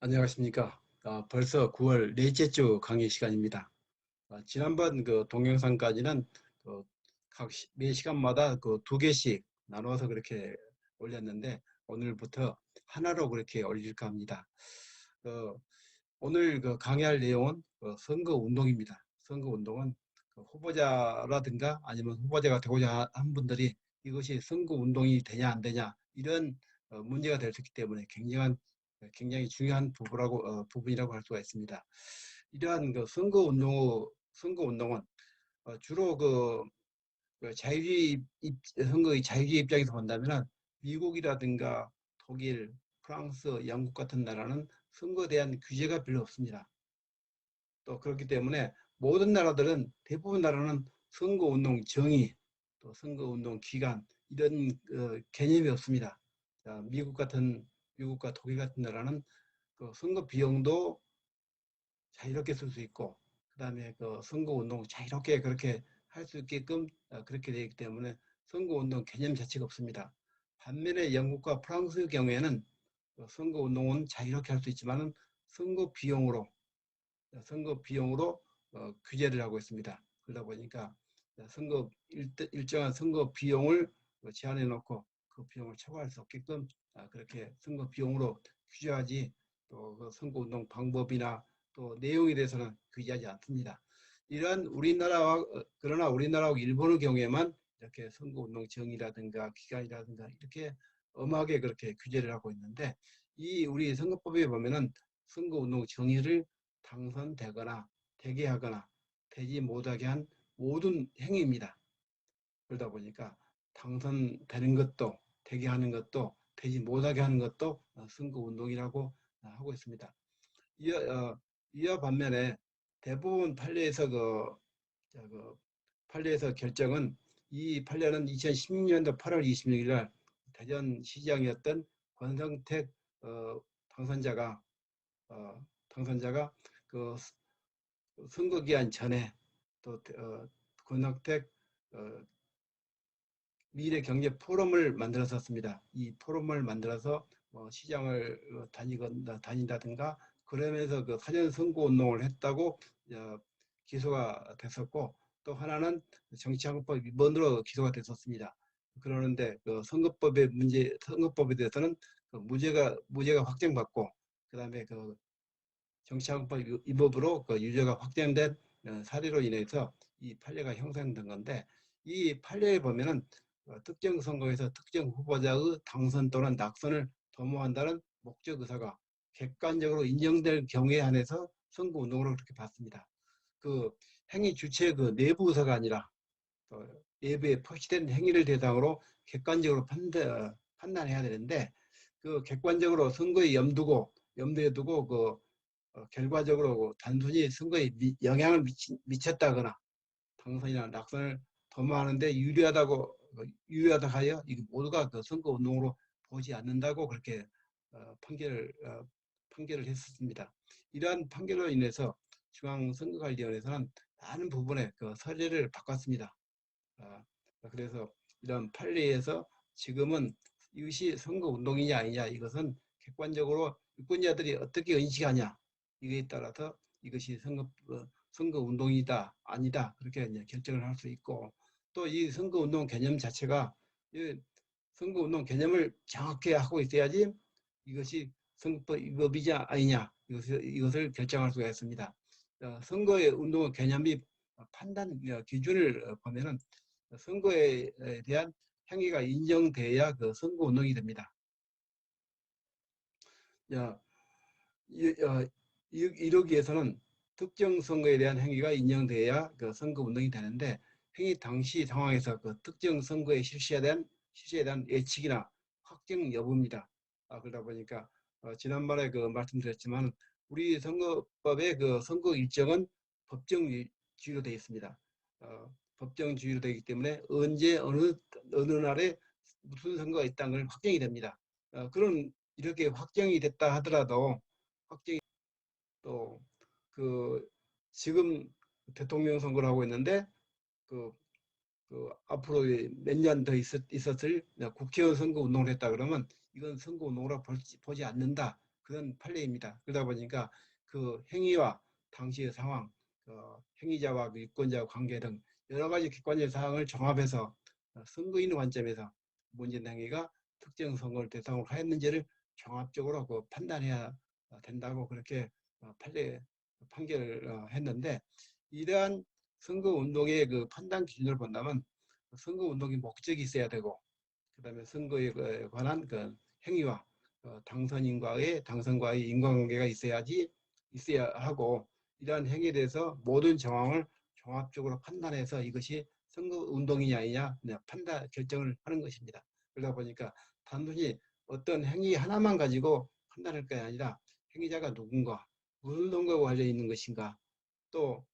안녕하십니까. 아, 벌써 9월 넷째 주 강의 시간입니다. 아, 지난번 그 동영상까지는 그 각매 시간마다 그 두 개씩 나눠서 그렇게 올렸는데 오늘부터 하나로 그렇게 올릴까 합니다. 그 오늘 그 강의할 내용은 그 선거 운동입니다. 선거 운동은 그 후보자라든가 아니면 후보자가 되고자 한 분들이 이것이 선거 운동이 되냐 안 되냐 이런 어, 문제가 될 수 있기 때문에 굉장한 굉장히 중요한 부분이라고, 어, 부분이라고 할 수가 있습니다. 이러한 그 선거 운동, 선거 운동은 어, 주로 그, 그 자유주의 입, 선거의 자유주의 입장에서 본다면은 미국이라든가 독일, 프랑스, 영국 같은 나라는 선거에 대한 규제가 별로 없습니다. 또 그렇기 때문에 모든 나라들은 대부분 나라는 선거 운동 정의, 또 선거 운동 기간 이런 어, 개념이 없습니다. 자, 미국 같은 미국과 독일 같은 나라는 그 선거 비용도 자유롭게 쓸 수 있고 그 다음에 그 선거 운동 자유롭게 그렇게 할 수 있게끔 어, 그렇게 되기 때문에 선거 운동 개념 자체가 없습니다. 반면에 영국과 프랑스의 경우에는 그 선거 운동은 자유롭게 할 수 있지만은 선거 비용으로 선거 비용으로 어, 규제를 하고 있습니다. 그러다 보니까 선거 일, 일정한 선거 비용을 제한해 놓고 그 비용을 초과할 수 없게끔 아, 그렇게 선거 비용으로 규제하지 또 그 선거 운동 방법이나 또 내용에 대해서는 규제하지 않습니다. 이러한 우리나라와 어, 그러나 우리나라하고 일본의 경우에만 이렇게 선거 운동 정의라든가 기간이라든가 이렇게 엄하게 그렇게 규제를 하고 있는데 이 우리 선거법에 보면은 선거 운동 정의를 당선되거나 되게 하거나 되지 못하게 한 모든 행위입니다. 그러다 보니까 당선되는 것도 되게 하는 것도 되지 못하게 하는 것도 어, 선거 운동이라고 어, 하고 있습니다. 이와, 어, 이와 반면에 대부분 판례에서 그, 그 판례에서 결정은 이 판례는 2016년도 8월 26일 날 대전시장이었던 권성택 어, 당선자가 어, 당선자가 그 선거 기한 전에 또 어, 권성택 어, 미래 경제 포럼을 만들었었습니다. 이 포럼을 만들어서 뭐 시장을 어, 다니건 다닌다든가 그러면서 그 사전 선거 운동을 했다고 어, 기소가 됐었고 또 하나는 정치한국법 위반으로 기소가 됐었습니다. 그러는데 그 선거법의 문제 선거법에 대해서는 그 무죄가 무죄가 확정받고 그다음에 그 정치한국법 위법으로 그 유죄가 확정된 어, 사례로 인해서 이 판례가 형성된 건데 이 판례에 보면은 어, 특정 선거에서 특정 후보자의 당선 또는 낙선을 도모한다는 목적 의사가 객관적으로 인정될 경우에 한해서 선거 운동으로 그렇게 봤습니다. 그 행위 주체 그 내부 의사가 아니라 내부에 표시된 행위를 대상으로 객관적으로 판단, 판단해야 되는데 그 객관적으로 선거에 염두고 염두에 두고 그 어, 결과적으로 단순히 선거에 미, 영향을 미치, 미쳤다거나 당선이나 낙선을 도모하는데 유리하다고 그 유효하다 하여 이 모두가 그 선거 운동으로 보지 않는다고 그렇게 어, 판결을 어, 판결을 했었습니다. 이러한 판결로 인해서 중앙선거관리위원회에서는 많은 부분에 그 서류를 바꿨습니다. 어, 그래서 이런 판례에서 지금은 이것이 선거 운동이냐 아니냐 이것은 객관적으로 유권자들이 어떻게 인식하냐 이거에 따라서 이것이 선거 어, 선거 운동이다 아니다 그렇게 결정을 할 수 있고 또 이 선거운동 개념 자체가 선거운동 개념을 정확히 하고 있어야지 이것이 선거법 위법이냐 아니냐 이것을, 이것을 결정할 수가 있습니다. 어, 선거의 운동 개념이 판단 어, 기준을 보면은 선거에 대한 행위가 인정돼야 그 선거 운동이 됩니다. 야, 이러기 위해서는 특정 선거에 대한 행위가 인정돼야 그 선거 운동이 되는데 행위 당시 상황에서 그 특정 선거에 실시에 대한 실시에 대한 예측이나 확정 여부입니다. 아, 그러다 보니까 어, 지난번에 그 말씀드렸지만 우리 선거법의 그 선거 일정은 법정주의로 되어 있습니다. 어, 법정주의로 되기 때문에 언제 어느 어느 날에 무슨 선거가 있다는 걸 확정이 됩니다. 어, 그런 이렇게 확정이 됐다 하더라도 확정이 또 그 지금 대통령 선거를 하고 있는데 그, 그 앞으로 몇 년더 있었, 있었을 국회의원 선거 운동을 했다 그러면 이건 선거 운동으로 보지, 보지 않는다. 그런 판례입니다. 그러다 보니까 그 행위와 당시의 상황, 어, 행위자와 그 유권자 관계 등 여러 가지 객관적 사항을 종합해서 어, 선거인 관점에서 문재인 행위가 특정 선거를 대상으로 하였는지를 종합적으로 그 판단해야 된다고 그렇게 어, 판례 판결을 어, 했는데 이러한 선거 운동의 그 판단 기준을 본다면 선거 운동의 목적이 있어야 되고 그다음에 선거에 그 관한 그 행위와 어, 당선인과의 당선과의 인과관계가 있어야지 있어야 하고 이러한 행위에 대해서 모든 정황을 종합적으로 판단해서 이것이 선거 운동이냐 아니냐 그냥 판단 결정을 하는 것입니다. 그러다 보니까 단순히 어떤 행위 하나만 가지고 판단할 게 아니라 행위자가 누군가 무슨 선거와 관련 있는 것인가 또 어,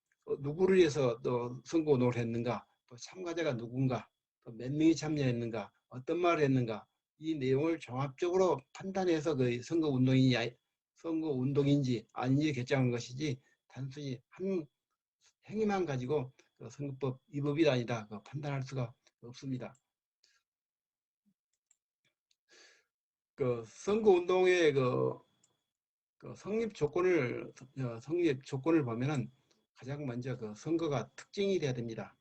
누구를 위해서 또 선거 운동을 했는가? 또 참가자가 누군가? 또 몇 명이 참여했는가? 어떤 말을 했는가? 이 내용을 종합적으로 판단해서 그 선거 운동이냐 선거 운동인지 아닌지 결정한 것이지 단순히 한 행위만 가지고 그 선거법 위법이다 아니다. 그 판단할 수가 없습니다. 그 선거 운동의 그, 그 성립 조건을 어, 성립 조건을 보면은 가장 먼저 그 선거가 특징이 돼야 됩니다.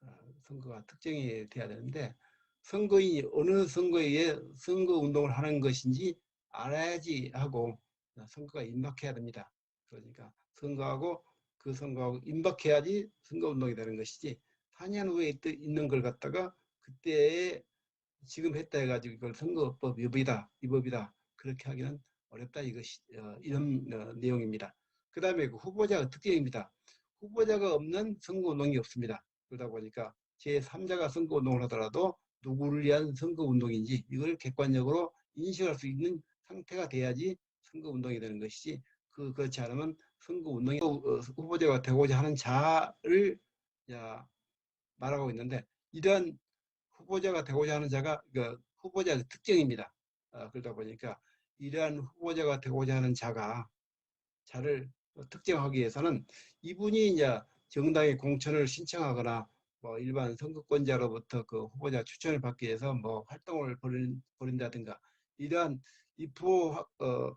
어, 선거가 특징이 돼야 되는데 선거인이 어느 선거에 선거 운동을 하는 것인지 알아야지 하고 선거가 임박해야 됩니다. 그러니까 선거하고 그 선거하고 임박해야지 선거 운동이 되는 것이지 4년 후에 있는 걸 갖다가 그때 지금 했다 해가지고 이걸 선거법 위법이다 위법이다 그렇게 하기는 어렵다 이것이 어, 이런 어, 내용입니다. 그 다음에 그 후보자가 특징입니다. 후보자가 없는 선거운동이 없습니다. 그러다 보니까 제3자가 선거운동을 하더라도 누구를 위한 선거운동인지 이걸 객관적으로 인식할 수 있는 상태가 돼야지 선거운동이 되는 것이지 그 그렇지 않으면 선거운동이 어, 후보자가 되고자 하는 자를 야, 말하고 있는데 이러한 후보자가 되고자 하는 자가 그 후보자의 특징입니다. 어, 그러다 보니까 이러한 후보자가 되고자 하는 자가 자를 특정하기 위해서는 이분이 이제 정당의 공천을 신청하거나 뭐 일반 선거권자로부터 그 후보자 추천을 받기 위해서 뭐 활동을 벌인, 벌인다든가 이러한 입후 어,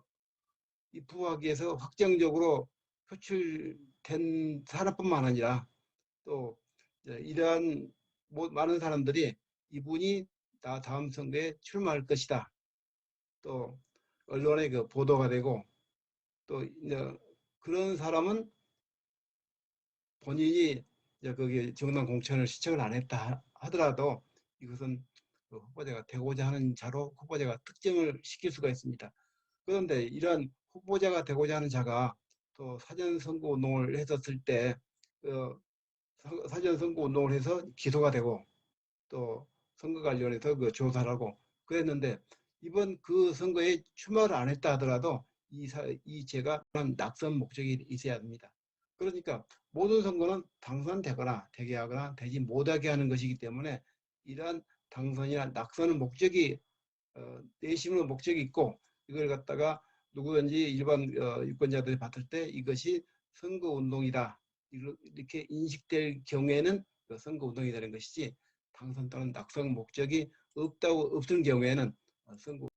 입후하기 위해서 확정적으로 표출된 사람뿐만 아니라 또 이러한 많은 사람들이 이분이 나 다음 선거에 출마할 것이다. 또 언론에 그 보도가 되고 또 그런 사람은 본인이 거기 정당 공천을 시청을 안 했다 하더라도 이것은 그 후보자가 되고자 하는 자로 후보자가 특정을 시킬 수가 있습니다. 그런데 이런 후보자가 되고자 하는 자가 또 사전 선거 운동을 했었을 때 어, 사전 선거 운동을 해서 기소가 되고 또 선거 관련해서 그 조사를 하고 그랬는데 이번 그 선거에 출마를 안 했다 하더라도 이, 사, 이 죄가 낙선 목적이 있어야 합니다. 그러니까 모든 선거는 당선되거나 되게 하거나 되지 못하게 하는 것이기 때문에 이러한 당선이나 낙선은 목적이 어, 내심의 목적이 있고 이걸 갖다가 누구든지 일반 어, 유권자들이 봤을 때 이것이 선거운동이다 이렇게 인식될 경우에는 그 선거운동이 되는 것이지 당선 또는 낙선 목적이 없다고 없는 경우에는 어, 선거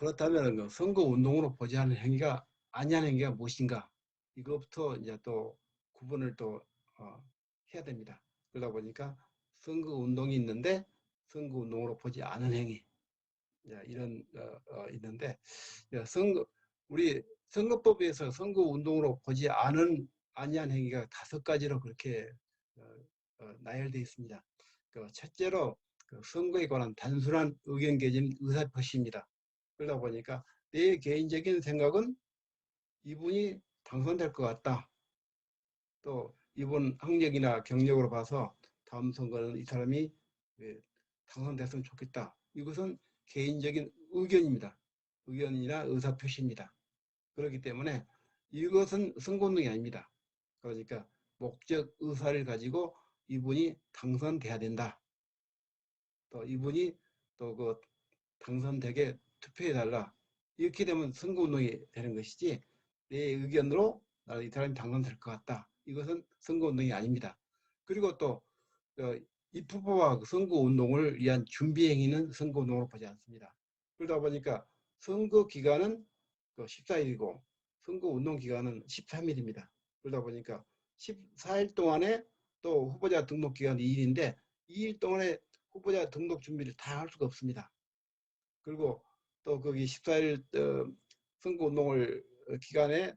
그렇다면 그 선거 운동으로 보지 않는 행위가 아니하는 행위가 무엇인가 이것부터 이제 또 구분을 또 어, 해야 됩니다. 그러다 보니까 선거 운동이 있는데 선거 운동으로 보지 않은 행위 이런 어, 어, 있는데 선거 우리 선거법에서 선거 운동으로 보지 않은 아니한 행위가 다섯 가지로 그렇게 어, 어, 나열되어 있습니다. 그 첫째로 그 선거에 관한 단순한 의견 개진 의사 표시입니다. 그러다 보니까 내 개인적인 생각은 이분이 당선될 것 같다. 또 이분 학력이나 경력으로 봐서 다음 선거는 이 사람이 예, 당선됐으면 좋겠다. 이것은 개인적인 의견입니다. 의견이나 의사 표시입니다. 그렇기 때문에 이것은 선거운동이 아닙니다. 그러니까 목적 의사를 가지고 이분이 당선돼야 된다. 또 이분이 또 그 당선되게 투표해달라. 이렇게 되면 선거운동이 되는 것이지 내 의견으로 나이 사람이 당선될 것 같다. 이것은 선거운동이 아닙니다. 그리고 또 입후보와 그 선거운동을 위한 준비 행위는 선거운동으로 보지 않습니다. 그러다 보니까 선거 기간은 그 14일이고 선거 운동 기간은 13일입니다. 그러다 보니까 14일 동안에 또 후보자 등록 기간이 2일인데 2일 동안에 후보자 등록 준비를 다 할 수가 없습니다. 그리고 또 거기 14일 어, 선거 운동을 어, 기간에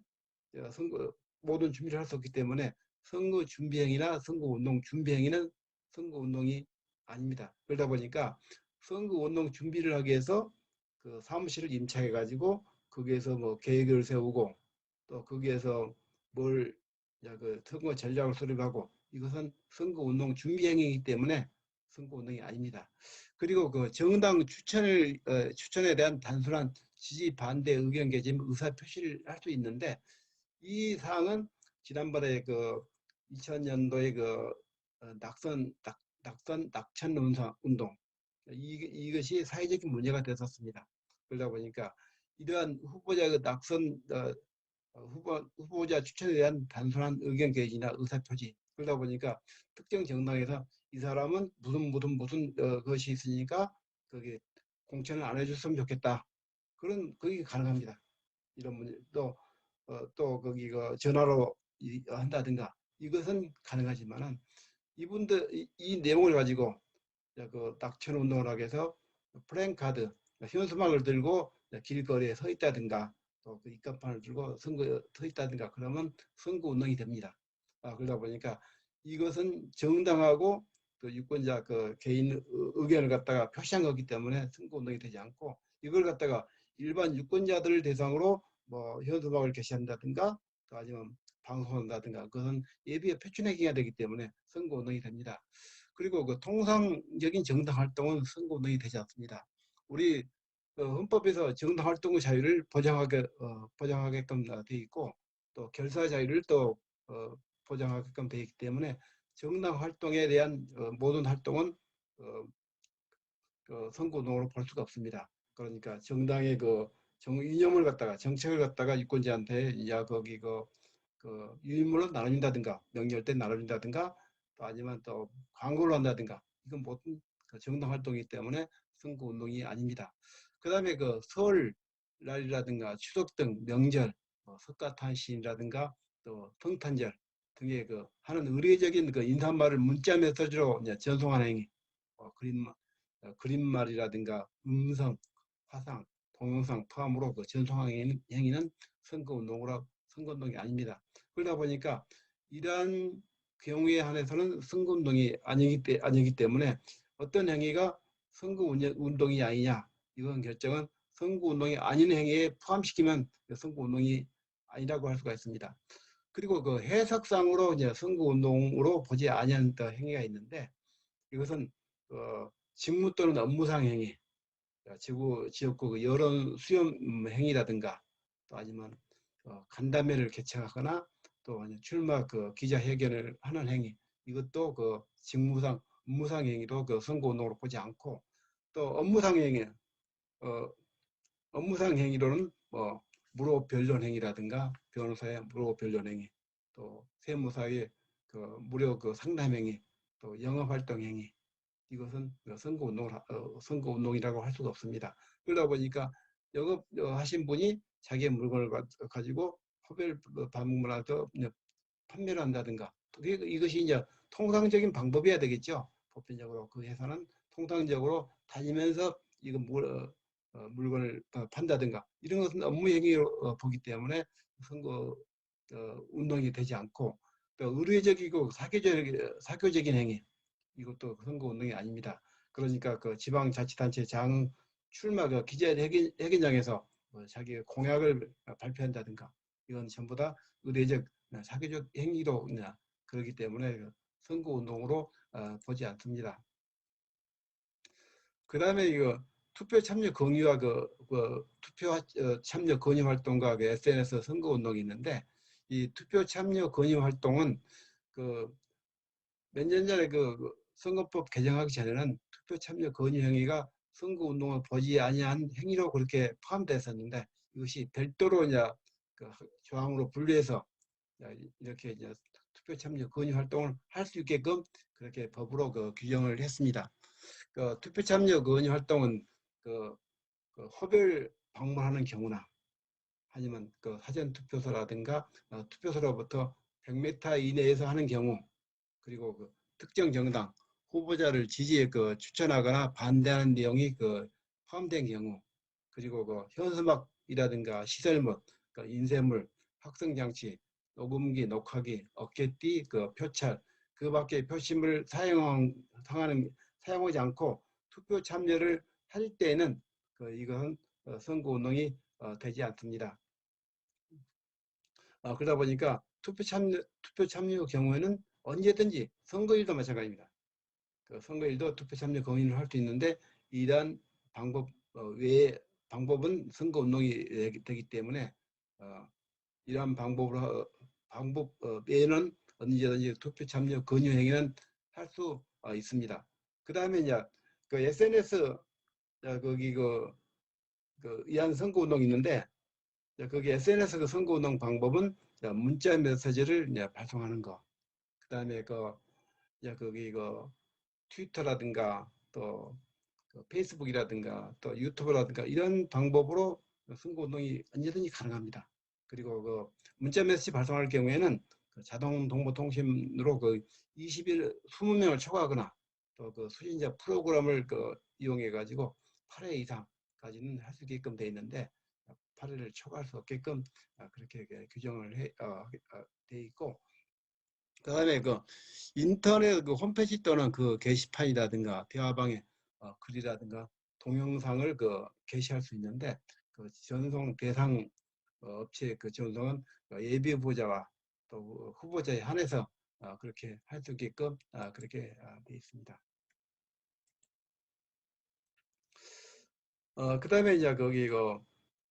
어, 선거 모든 준비를 할 수 없기 때문에 선거 준비행위나 선거 운동 준비행위는 선거 운동이 아닙니다. 그러다 보니까 선거 운동 준비를 하기 위해서 그 사무실을 임차해 가지고 거기에서 뭐 계획을 세우고 또 거기에서 뭘그 선거 전략을 수립하고 이것은 선거 운동 준비 행위이기 때문에 선거 운동이 아닙니다. 그리고 그 정당 추천을 어, 추천에 대한 단순한 지지 반대 의견 개진 의사 표시를 할 수 있는데 이 사항은 지난번에 그 2000년도에 그 어, 낙선 낙, 낙선 낙천 운동 이, 이것이 사회적인 문제가 됐었습니다. 그러다 보니까 이러한 후보자 그 낙선 어, 어, 후보, 후보자 추천에 대한 단순한 의견 개진이나 의사표시 그러다 보니까 특정 정당에서 이 사람은 무슨 무슨 무슨 어, 것이 있으니까 거기 공천을 안 해줬으면 좋겠다. 그런 그게 가능합니다. 이런 문제. 또또 어, 또 거기 그 전화로 이, 한다든가 이것은 가능하지만은 이분들 이, 이 내용을 가지고 그 낙천 운동을 하기 위해서 플랜카드 현수막을 들고 길거리에 서 있다든가 또 그 입간판을 들고 선거에 서 있다든가 그러면 선거 운동이 됩니다. 아, 그러다 보니까 이것은 정당하고 그 유권자 그 개인 의견을 갖다가 표시한 거기 때문에 선거 운동이 되지 않고 이걸 갖다가 일반 유권자들을 대상으로 뭐 현수막을 게시한다든가 또 아니면 방송한다든가 그것은 예비의 표준행위가 되기 때문에 선거 운동이 됩니다. 그리고 그 통상적인 정당 활동은 선거 운동이 되지 않습니다. 우리 어, 헌법에서 정당 활동의 자유를 보장하게 어, 보장하게끔 돼 있고 또 결사 자유를 또 어, 보장하게끔 돼 있기 때문에 정당 활동에 대한 어, 모든 활동은 어, 그 선거운동으로 볼 수가 없습니다. 그러니까 정당의 그 정, 이념을 갖다가 정책을 갖다가 유권자한테 이제 거기 그, 그 유인물로 나눠준다든가 명절 때 나눠준다든가 또 아니면 또 광고를 한다든가 이건 모든 그 정당 활동이기 때문에 선거 운동이 아닙니다. 그 다음에 그 설 날이라든가 추석 등 명절, 뭐 석가탄신이라든가 또 성탄절 등의 그 하는 의례적인 그 인사말을 문자 메시지로 이제 전송하는 행위, 어, 그림, 어, 그림말이라든가 음성, 화상, 동영상 포함으로 그 전송하는 행위는 선거운동으로 선거운동이 아닙니다. 그러다 보니까 이러한 경우에 한해서는 선거운동이 아니기, 때, 아니기 때문에 어떤 행위가 선거운동이 아니냐 이건 결정은 선거운동이 아닌 행위에 포함시키면 선거운동이 아니라고 할 수가 있습니다. 그리고 그 해석상으로 이제 선거운동으로 보지 아니하는 행위가 있는데 이것은 어, 직무 또는 업무상 행위, 지구 지역구 그 여론 수렴 행위라든가 또 아니면 어, 간담회를 개최하거나 또 출마 그 기자회견을 하는 행위 이것도 그 직무상 업무상 행위도 그 선거운동으로 보지 않고 또 업무상 행위 어, 업무상 행위로는 뭐 무료 변론 행위라든가 변호사의 무료 변론 행위, 또 세무사의 그 무료 그 상담 행위, 또 영업 활동 행위 이것은 그 선거 운동을 어, 선거 운동이라고 할 수가 없습니다. 그러다 보니까 영업 어, 하신 분이 자기의 물건을 가지고 호별 방문하서 판매를 한다든가 이것이 이제 통상적인 방법이어야 되겠죠. 보편적으로 그 회사는 통상적으로 다니면서 이거 물, 어, 어, 물건을 판다든가 이런 것은 업무 행위로 어, 보기 때문에 선거 어, 운동이 되지 않고 또 의례적이고 사교적, 사교적인 행위 이것도 선거 운동이 아닙니다. 그러니까 그 지방자치단체 장 출마 그 기자회견, 장에서 뭐 자기 공약을 발표한다든가 이건 전부 다 의례적 사교적 행위로 그렇기 때문에 그 선거 운동으로 보지 않습니다. 그 다음에 이거 투표 참여 건의와 그, 그 투표 어, 참여 건의 활동과 그 SNS 선거 운동이 있는데 이 투표 참여 건의 활동은 그 몇 년 전에 그, 그 선거법 개정하기 전에는 투표 참여 건의 행위가 선거 운동을 보지 아니한 행위로 그렇게 포함됐었는데 이것이 별도로 이제 그 조항으로 분류해서 이렇게 이제 투표 참여 건의 활동을 할 수 있게끔 그렇게 법으로 그 규정을 했습니다. 그 투표 참여 건의 활동은 그, 그 호별 방문하는 경우나 아니면 그 사전 투표소라든가 어, 투표소로부터 100m 이내에서 하는 경우 그리고 그 특정 정당 후보자를 지지에 그 추천하거나 반대하는 내용이 그 포함된 경우 그리고 그 현수막이라든가 시설물, 그 인쇄물, 확성장치, 녹음기, 녹화기, 어깨띠, 그 표찰, 그 밖에 표심을 사용, 사용하는, 사용하지 않고 투표 참여를 할 때는 그 이건 어, 선거운동이 어, 되지 않습니다. 어, 그러다 보니까 투표 참여, 투표 참여 경우에는 언제든지 선거일도 마찬가지입니다. 그 선거일도 투표 참여 공인을 할수 있는데 이러한 방법 어, 외에 방법은 선거운동이 되기 때문에 어, 이러한 방법으로 어, 방법 어, 외에는 언제든지 투표 참여 권유 행위는 할 수 있습니다. 그 다음에 이제 그 SNS 거기 그, 그 의한 선거운동이 있는데 거기 SNS 그 선거운동 방법은 문자 메시지를 발송하는 거. 그 다음에 그 거기 그 트위터라든가 또 페이스북이라든가 또 유튜브라든가 이런 방법으로 선거운동이 언제든지 가능합니다. 그리고 그 문자 메시지 발송할 경우에는 그 자동 동보통신으로 그 20일 20명을 초과하거나 또 그 수신자 프로그램을 그 이용해 가지고 8회 이상까지는 할 수 있게끔 돼 있는데 8회를 초과할 수 없게끔 그렇게 규정을 해, 어, 어, 돼 있고 그 다음에 그 인터넷 그 홈페이지 또는 그 게시판이라든가 대화방에 어, 글이라든가 동영상을 그 게시할 수 있는데 그 전송 대상 어, 업체 그 전송은 예비 후보자와 또 후보자에 한해서 어, 그렇게 할 수 있게끔 어, 그렇게 어, 되어 있습니다. 어, 그 다음에 이제 거기 그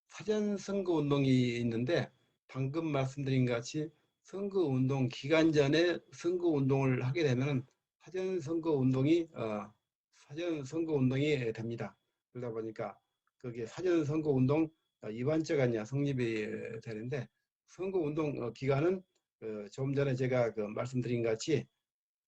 사전 선거 운동이 있는데 방금 말씀드린 같이 선거 운동 기간 전에 선거 운동을 하게 되면 사전 선거 운동이 어, 사전 선거 운동이 됩니다. 그러다 보니까 거기에 사전 선거 운동 이반자가 이제 성립이 되는데 선거 운동 기간은 그 조금 전에 제가 그 말씀드린 같이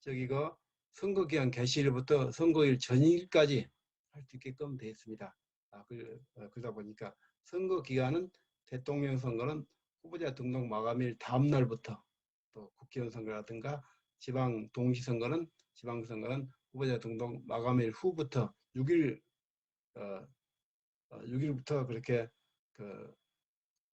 저기 그 선거 기간 개시일부터 선거일 전일까지 할 수 있게끔 되어 있습니다. 아, 그, 어, 그러다 보니까 선거 기간은 대통령 선거는 후보자 등록 마감일 다음 날부터 또 국회의원 선거라든가 지방 동시 선거는 지방 선거는 후보자 등록 마감일 후부터 6일 어, 6일부터 어, 그렇게 그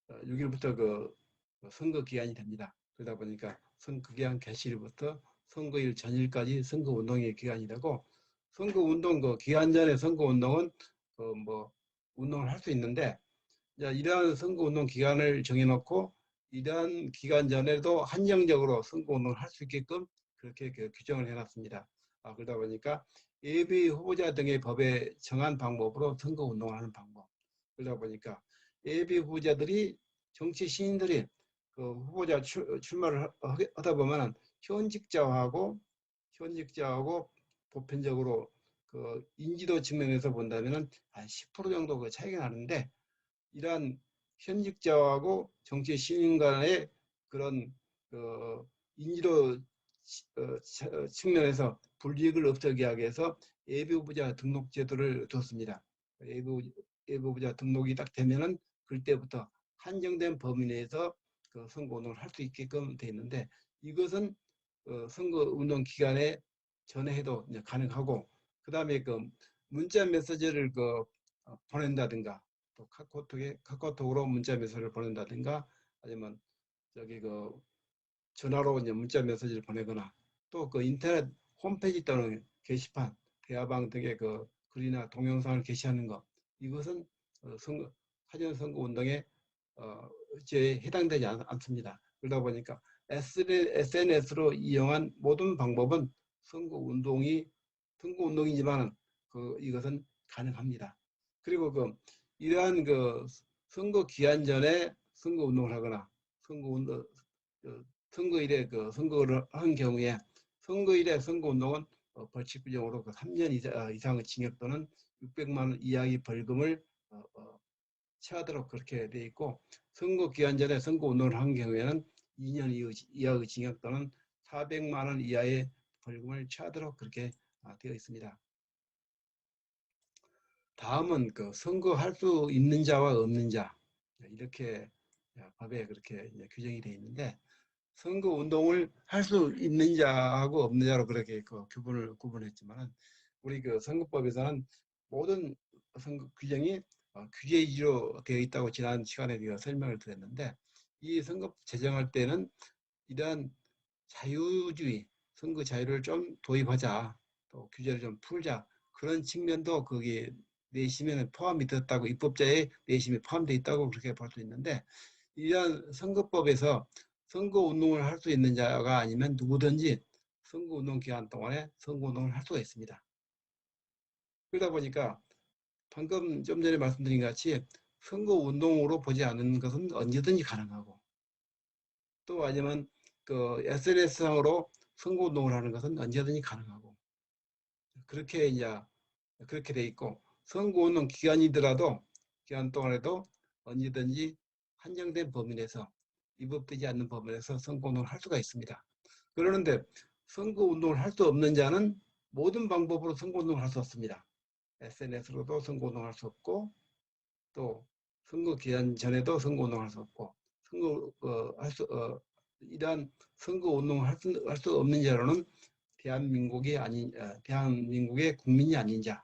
6일부터 어, 그 선거 기간이 됩니다. 그러다 보니까 선거 기간 개시일부터 선거일 전일까지 선거 운동의 기간이 되고 선거 운동 그 기간 전에 선거 운동은 그뭐 운동을 할 수 있는데 이러한 선거 운동 기간을 정해놓고 이러한 기간 전에도 한정적으로 선거 운동을 할 수 있게끔 그렇게 그 규정을 해놨습니다. 아, 그러다 보니까 예비 후보자 등의 법에 정한 방법으로 선거 운동을 하는 방법. 그러다 보니까 예비 후보자들이 정치 시인들이 그 후보자 출, 출마를 하다 보면 현직자하고 현직자하고 보편적으로 그 인지도 측면에서 본다면 한 10% 정도 그 차이가 나는데 이러한 현직자하고 정치 시민 간의 그런 그 인지도 어, 측면에서 불이익을 없어게 하기 위해서 예비후보자 등록 제도를 뒀습니다. 예비, 예비후보자 등록이 딱 되면은 그때부터 한정된 범위 내에서 그 선거운동을 할 수 있게끔 돼 있는데 이것은 어, 선거운동 기간에 전에 해도 가능하고 그 다음에 그 문자 메시지를 그 어, 보낸다든가 또 카카오톡에 카카오톡으로 문자 메시지를 보낸다든가 아니면 저기 그 전화로 이제 문자 메시지를 보내거나 또 그 인터넷 홈페이지 또는 게시판 대화방 등의 그 글이나 동영상을 게시하는 것 이것은 어, 선거 사전 선거 운동에 어, 제 해당되지 않, 습니다. 그러다 보니까 SNS로 이용한 모든 방법은 선거 운동이 선거 운동이지만 그 이것은 가능합니다. 그리고 그 이러한 그 선거 기한 전에 선거 운동을 하거나 선거 운동 그 선거일에 그 선거를 한 경우에 선거일에 선거 운동은 어, 벌칙 규정으로 그 3년 이상, 이상의 징역 또는 600만 원 이하의 벌금을 어, 어, 그렇게 돼 있고 선거 기한 전에 선거 운동을 한 경우에는 2년 이하의 징역 또는 400만 원 이하의 벌금을 취하도록 그렇게 아, 되어 있습니다. 다음은 그 선거할 수 있는 자와 없는 자 이렇게 법에 그렇게 규정이 되어 있는데 선거 운동을 할 수 있는 자하고 없는 자로 그렇게 그 구분을 구분했지만 우리 그 선거법에서는 모든 선거 규정이 어, 규제 위주로 되어 있다고 지난 시간에 우리가 설명을 드렸는데 이 선거 제정할 때는 이러한 자유주의 선거 자유를 좀 도입하자 또 규제를 좀 풀자 그런 측면도 거기 내심에는 포함이 되었다고 입법자의 내심에 포함되어 있다고 그렇게 볼 수 있는데 이러한 선거법에서 선거 운동을 할 수 있는 자가 아니면 누구든지 선거 운동 기간 동안에 선거 운동을 할 수가 있습니다. 그러다 보니까 방금 좀 전에 말씀드린 것 같이 선거 운동으로 보지 않는 것은 언제든지 가능하고 또 아니면 그 SNS상으로 선거 운동을 하는 것은 언제든지 가능하고 그렇게 이제 그렇게 돼 있고 운동 기간이더라도 기간 동안에도 언제든지 한정된 범위 내에서 위법되지 않는 범위 내에서 선거 운동을 할 수가 있습니다. 그러는데 선거 운동을 할 수 없는 자는 모든 방법으로 선거 운동을 할 수 없습니다. SNS로도 선거 운동을 할 수 없고 또 선거 기간 전에도 선거 운동을 할 수 없고 선거 어, 할수 어, 이러한 선거 운동을 할수할수 없는 자로는 대한민국이 아닌 어, 대한민국의 국민이 아닌 자.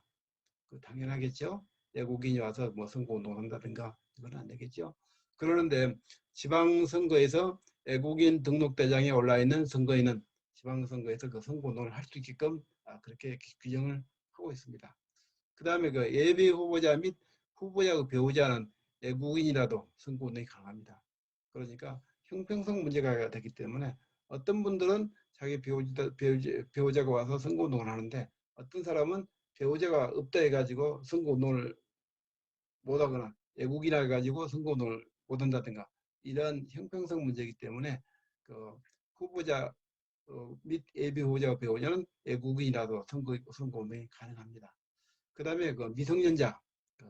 그 당연하겠죠. 외국인이 와서 뭐 선거 운동을 한다든가 이건 안 되겠죠. 그러는데 지방선거에서 외국인 등록대장에 올라 있는 선거인은 지방선거에서 그 선거 운동을 할 수 있게끔 아, 그렇게 규정을 하고 있습니다. 그 다음에 그 예비 후보자 및 후보자 그 배우자는 외국인이라도 선거 운동이 가능합니다. 그러니까 형평성 문제가 되기 때문에 어떤 분들은 자기 배우자, 배우자, 배우자 가 와서 선거 운동을 하는데 어떤 사람은 배우자가 없다 해가지고 선거 운동을 못하거나 외국이라 해가지고 선거 운동을 못한다든가 이런 형평성 문제이기 때문에 그 후보자 어, 및 예비 후보자 배우자는 외국인이라도 선거 선거 운동이 가능합니다. 그 다음에 그 미성년자 그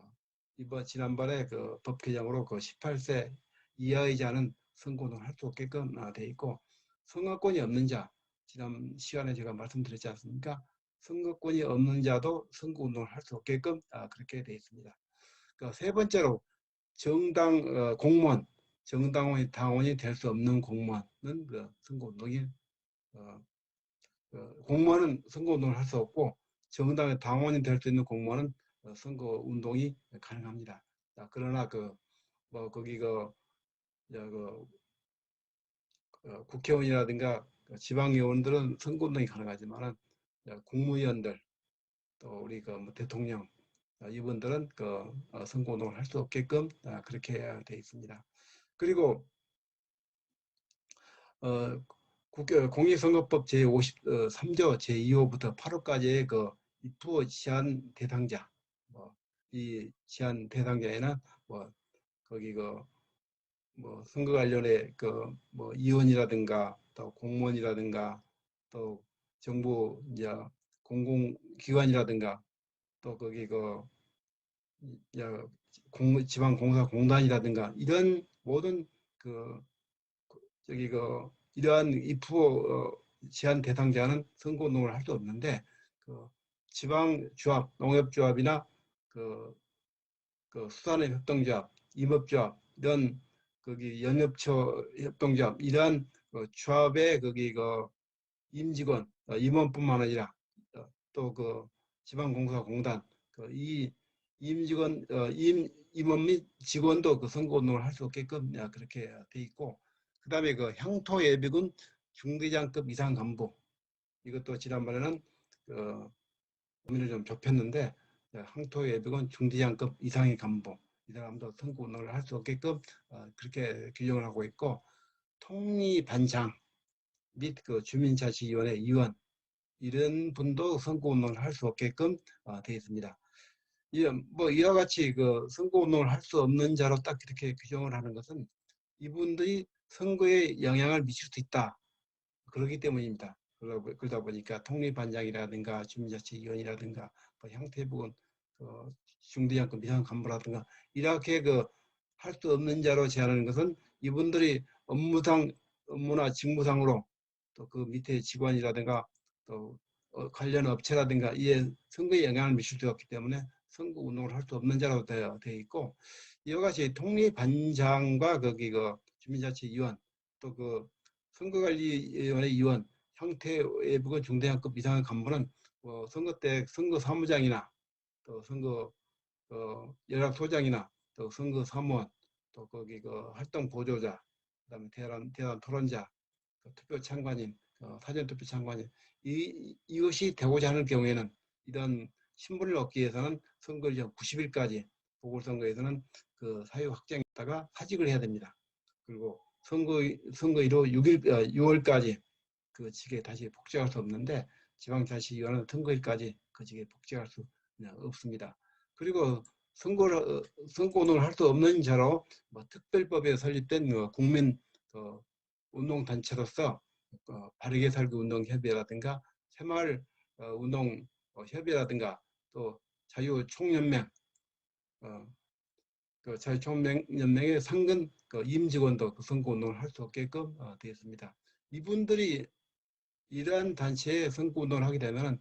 이번 지난번에 그 법 개정으로 그 18세 이하의 자는 선거 운동을 할 수 없게끔 어, 돼 있고 선거권이 없는 자 지난 시간에 제가 말씀드렸지 않습니까? 선거권이 없는 자도 선거 운동을 할 수 없게끔 아, 그렇게 되어 있습니다. 그세 번째로 정당 어, 공무원, 정당원이 당원이 될 수 없는 공무원은 그 선거 운동이 어, 그 공무원은 선거 운동을 할 수 없고 정당의 당원이 될 수 있는 공무원은 어, 선거 운동이 가능합니다. 자, 그러나 그 뭐 거기 그, 그 어, 국회의원이라든가 그 지방의원들은 선거 운동이 가능하지만은 국무위원들 또 우리 그 뭐 대통령 어, 이분들은 그 어, 선거 운동을 할 수 없게끔 아, 그렇게 되어 있습니다. 그리고 어, 국회 공익선거법 제53조 제2호부터 8호까지의 그 입후 제한 대상자 뭐이 제한 대상자에는 뭐 거기 그 뭐 선거 관련해 그뭐 의원이라든가 또 공무원이라든가 또 정부 이제 공공기관이라든가 또 거기 그 공, 지방공사 공단이라든가 이런 모든 그 저기 그 이러한 입후 어, 제한 대상자는 선거운동을 할 수 없는데 그 지방조합, 농협조합이나 그, 그 수산업 협동조합, 임업조합 이런 거기 연협처 협동조합 이러한 그 조합의 거기 그 임직원 어, 임원뿐만 아니라 어, 또그 지방공사공단 그 이 임직원 어, 임 임원 및 직원도 그 선거운동을 할 수 없게끔 그렇게 돼 있고 그 다음에 그 향토 예비군 중대장급 이상 간부 이것도 지난번에는 그 범위를 좀 좁혔는데 향토 예비군 중대장급 이상의 간부 이 사람도 선거운동을 할 수 없게끔 그렇게 규정을 하고 있고 통리반장 및 그 주민자치위원회 위원 이런 분도 선거운동을 할 수 없게끔 어, 되어 있습니다. 뭐 이와 같이 그 선거운동을 할 수 없는 자로 딱 이렇게 규정을 하는 것은 이분들이 선거에 영향을 미칠 수 있다. 그렇기 때문입니다. 그러다 보니까 통립반장이라든가 주민자치위원이라든가 뭐 형태부분 그 중대장급 미상 간부라든가 이렇게 그 할 수 없는 자로 제한하는 것은 이분들이 업무상 업무나 직무상으로 또 그 밑에 직원이라든가 또 어, 관련 업체라든가 이에 선거에 영향을 미칠 수 없기 때문에 선거 운동을 할 수 없는 자로 되어, 되어 있고 이와 같이 통리반장과 거기 그 주민자치위원 또 그 선거관리위원회 위원 형태의 부분 중대한급 이상의 간부는 뭐 선거 때 선거 사무장이나 또 선거 어, 연락소장이나 또 선거 사무원 또 거기 그 활동 보조자 그다음에 대란 대란 토론자 그 투표 참관인 어, 사전 투표 참관인 이 이것이 되고자 하는 경우에는 이런 신분을 얻기 위해서는 선거일 90일까지 보궐선거에서는 그 사유 확정했다가 사직을 해야 됩니다. 그리고 선거 선거일로 6일 6월까지 그 직에 다시 복직할 수 없는데 지방자치위원회는 선거일까지 그 직에 복직할 수 없습니다. 그리고 선거를 어, 선거운동을 할 수 없는 자로 뭐 특별법에 설립된 어, 국민 어, 운동 단체로서 어, 바르게 살기 운동 협의회라든가 새마을 어, 운동 어, 협의회라든가 또 자유총연맹 어, 그 자유총연맹의 상근 그 임직원도 그 선거운동을 할 수 없게끔 어, 되어 있습니다. 이분들이 이러한 단체에 선거운동을 하게 되면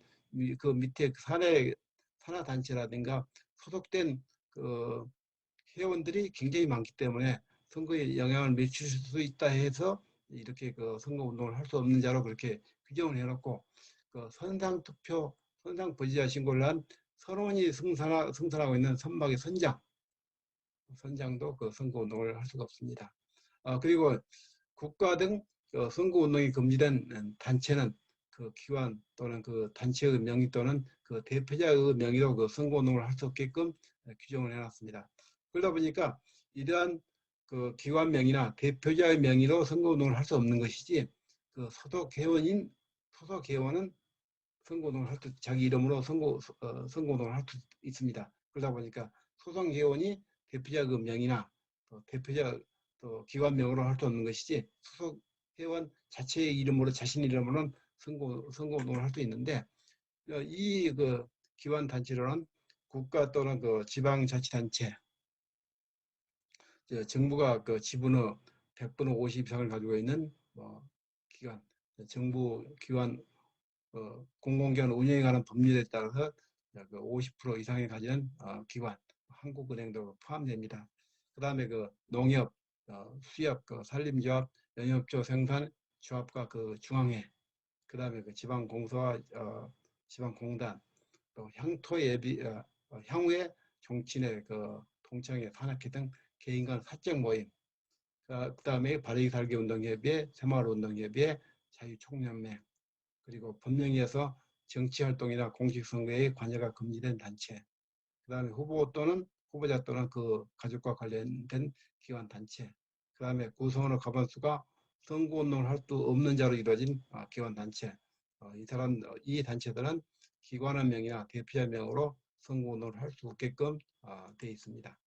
그 밑에 사내 산하 단체라든가 소속된 그 회원들이 굉장히 많기 때문에 선거에 영향을 미칠 수 있다 해서 이렇게 그 선거 운동을 할 수 없는 자로 그렇게 규정을 해놓고 그 선상 투표, 선상 거지자 신고를 한 선원이 승산하, 승산하고 있는 선박의 선장, 선장도 그 선거 운동을 할 수가 없습니다. 아, 그리고 국가 등 그 선거 운동이 금지된 단체는 그 기관 또는 그 단체의 명의 또는 그 대표자의 명의로 그 선거 운동을 할 수 없게끔 규정을 해놨습니다. 그러다 보니까 이러한 그 기관 명의나 대표자의 명의로 선거 운동을 할 수 없는 것이지 그 소속 회원인 소속 회원은 선거 운동을 할 수, 자기 이름으로 선거 어, 선거 운동을 할 수 있습니다. 그러다 보니까 소속 회원이 대표자 그 명의나 또 대표자 또 기관명으로 할 수 없는 것이지 소속 회원 자체의 이름으로 자신 이름으로는 선거 선거 운동을 할 수 있는데 어, 이그 기관 단체로는 국가 또는 그 지방자치단체 정부가 그 지분의 100분의 50 이상을 가지고 있는 뭐 기관 정부 기관 어, 공공기관 운영에 관한 법률에 따라서 그 50% 이상이 가지는 어, 기관 한국은행도 포함됩니다. 그 다음에 그 농협, 어, 수협, 그 산림조합, 연협조 생산 조합과 그 중앙회, 그 다음에 그 지방공사와 어, 지방공단, 또 향토 예비, 어, 어 향후의 정치내 그 통창회, 산악회 등 개인 간 사적 모임, 그 다음에 바르게 살기 운동협의회, 새마을 운동협의회, 자유총연맹, 그리고 법령에서 정치활동이나 공직선거에 관여가 금지된 단체, 그 다음에 후보 또는 후보자 또는 그 가족과 관련된 기관 단체, 그 다음에 구성원의 가반수가 선거운동을 할 수 없는 자로 이루어진 아, 기관단체 어, 이 사람 이 단체들은 기관의 명이나 대표자 명으로 선거운동을 할 수 없게끔 아, 되어 있습니다.